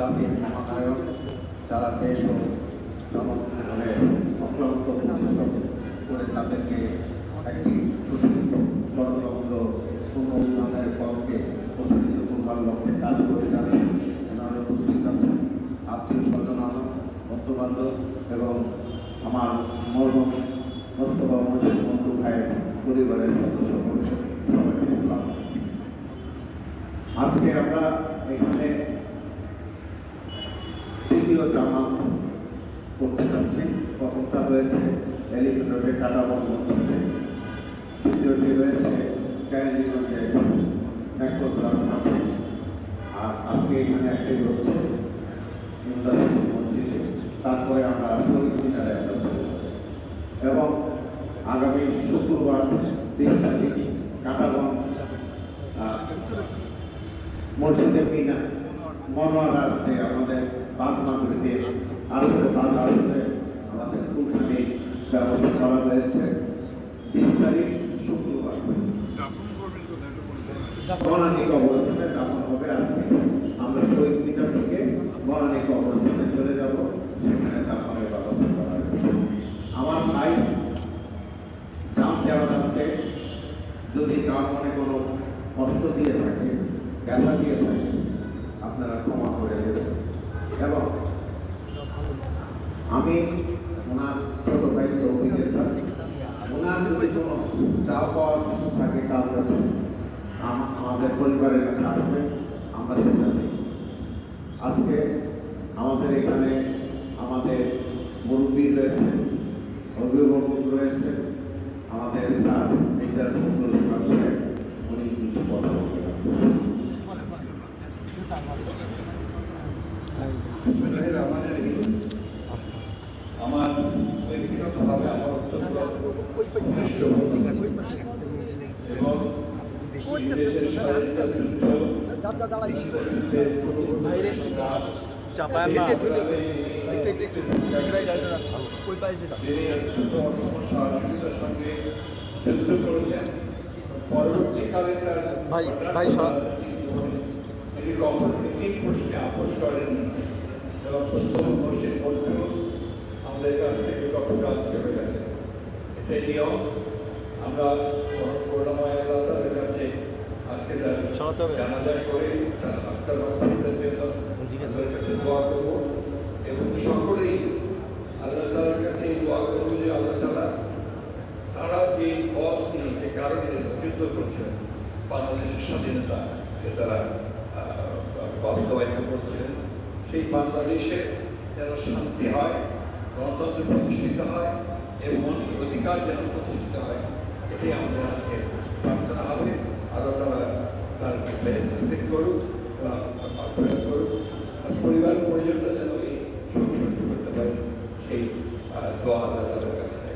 জাতির মহানায়ক যারা দেশ ও জনগণের অক্লান্ত করে তাদেরকে একটি সরলবন্ধ পূর্ণ উন্নয়নের পথকে প্রসারিত করবার লক্ষ্যে কাজ করে যাচ্ছেন এনারা উপস্থিত আছেন। আত্মীয় স্বজন বন্ধু বান্ধব এবং আমার মরম মোস্তফা বন্ধু ভাইয়ের পরিবারের সদস্য সবাইকে ইসলাম আজকে আমরা এখানে এলিভেটরে টাটা বন্ধে দ্বিতীয়টি হয়েছে ক্যান্ডিগঞ্জে ন্যাকোগ্রাম আর আজকে এখানে হচ্ছে ইন্দাসপুর মসজিদে। তারপরে আমরা শহীদ মিনারে একটা এবং আগামী শুক্রবার তিন তারিখ কাটাগঞ্জ আহ, মসজিদে মিনা মনোয়ারাতে আমাদের বাদ মাগরিতে আসলে বাদ আসলে আমাদের ওখানে ব্যবস্থা করা হয়েছে। তিন তারিখ শুক্রবার বনানী কবরস্থানে দাফন হবে আজকে। আমরা শহীদ মিনার থেকে বনানী কবরস্থানে চলে যাব। সেখানে দাফনের ব্যবস্থা করা হয়েছে। আমার ভাই জানতে অজান্তে যদি তার মনে কোনো কষ্ট দিয়ে থাকে ব্যথা দিয়ে থাকে আপনারা ক্ষমা করে দেবেন। এবং আমি ওনার ছোট ভাই তৌফিকের সাথে ওনার যদি কোনো চাও পাওয়ার কিছু থাকে তার কাছে আমাদের পরিবারের কাছে আসবে আমরা সেটা দিই আজকে আমাদের এখানে আমাদের মুরব্বী রয়েছে অভিভাবক রয়েছে। আমাদের স্যার মেজর ফখরুল ইসলাম সাহেব উনি কিছু কথা রহিম। আমার ব্যক্তিগতভাবে আমার অত্যন্ত এবং বিদেশের স্বাধীনতা যুদ্ধ পরবর্তীকালে তার ভাই, ভাই, তিনি কখন নীতির প্রশ্নে আপোষ করেননি এবং মধ্যেও আমাদের কাছ থেকে গতকাল চলে গেছে এটাই নিয়ম আমরা করুণাময় আল্লাহ তাদের কাছে আজকে। জানাজা করে তার আত্মার মাধ্যমের জন্য আমাদের কাছে দোয়া করব এবং সকলেই আল্লাহ তালার কাছে দোয়া করব যে আল্লাহ তালা তারা যে পথ নিয়ে যে কারণে যুদ্ধ করছেন বাংলাদেশের স্বাধীনতা যে তারা বাস্তবায়িত করছিলেন সেই বাংলাদেশে যেন শান্তি হয় গণতন্ত্র প্রতিষ্ঠিত হয় এবং মানুষের অধিকার যেন প্রতিষ্ঠিত হয় এটাই আমাদের আজকে প্রার্থনা হবে। আরও তারা তার বেহেস্ত করুক বা প্রয়োগ করুক আর পরিবার পরিজনরা যেন এই সুখ সহ্য করতে পারে সেই দোয়া আল্লাহ তাদের কাছে।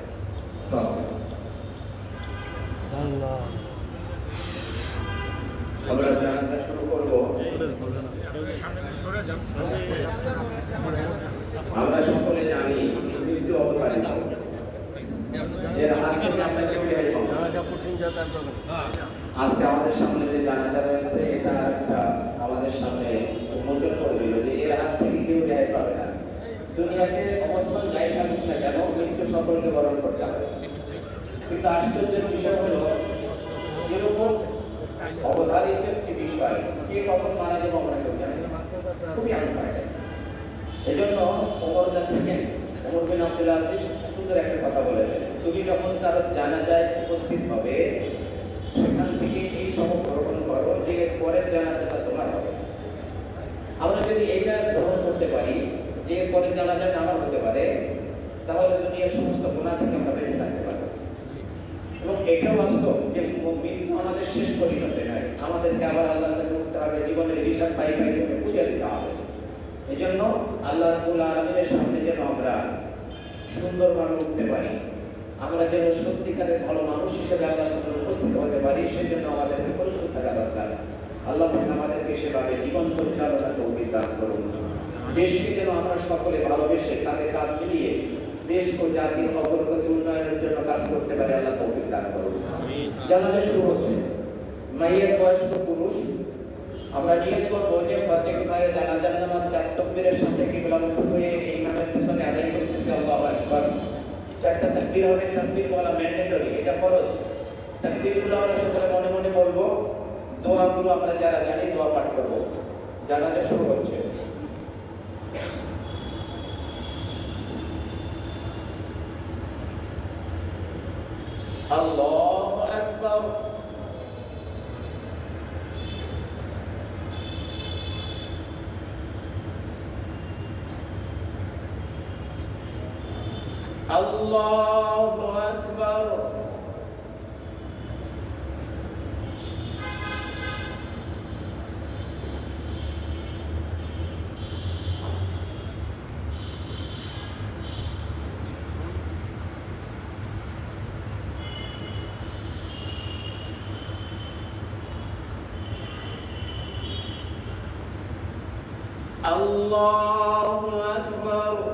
আমরা শুরু করব। আমরা সকলে জানি মৃত্যু অবতারিত এর হাত থেকে আমরা কেউ রেহাই পাবো। আজকে আমাদের সামনে যে জানাজা রয়েছে এটা একটা আমাদের সামনে উন্মোচন করে দিল যে এর হাত থেকে কেউ রেহাই পাবে না। দুনিয়াতে অবস্থান যাই থাকুক না কেন মৃত্যু সকলকে বরণ করতে হবে। কিন্তু আশ্চর্যের বিষয় হলো এরকম অবধারিত একটি বিষয় কে কখন মারা যাব আমরা কেউ জানি। খুবই আনসার্টেন এজন্য Omar the second Omar bin Abdul Aziz সুন্দর একটা কথা বলেছেন, তুমি যখন কারও জানাজায় উপস্থিত হবে, সেখান থেকে এই সম গ্রহণ করো যে পরের জানাজাটা তোমার হবে। আমরা যদি এটা গ্রহণ করতে পারি, যে পরের জানাজাটা আমার হতে পারে, তাহলে দুনিয়ার সমস্ত গুণা থেকে আমরা থাকতে পারব। এবং এটাও বাস্তব যে মৃত্যু আমাদের শেষ পরিণতি নয় আমাদেরকে আবার আল্লাহর কাছে উঠতে হবে, জীবনের হিসাব পাই পাই করে পূজা দিতে হবে। এই জন্য আল্লাহ রবুল আলমিনের সামনে যেন আমরা সুন্দরভাবে উঠতে পারি আমরা যেন সত্যিকারের ভালো মানুষ হিসেবে আল্লাহর সামনে উপস্থিত হতে পারি সেজন্য আমাদেরকে প্রস্তুত থাকা দরকার। আল্লাহ আমাদেরকে সেভাবে জীবন পরিচালনা তৌফিক দান করুন। দেশকে যেন আমরা সকলে ভালোবেসে তাদের কাজ মিলিয়ে দেশ ও জাতির অগ্রগতি উন্নয়নের জন্য কাজ করতে পারে আল্লাহ তৌফিক দান করুন। জানাজা শুরু হচ্ছে। মাইয়ের বয়স্ক পুরুষ আমরা নিয়ত করব যে প্রত্যেক ভাইয়ের জানাজার নামাজ চারটা কিবলামুখী হয়ে এই ইমামের পিছনে আদায় করতেছি আল্লাহ আকবার। চারটা তাকবীর হবে, তাকবীর বলা ম্যান্ডেটরি এটা ফরজ। তাকবীরগুলো আমরা সকলে মনে মনে বলব, দোয়াগুলো আমরা যারা জানি দোয়া পাঠ করব। জানাজা শুরু হচ্ছে। আল্লাহু আকবার। আল্লাহু আকবার আল্লাহু আকবার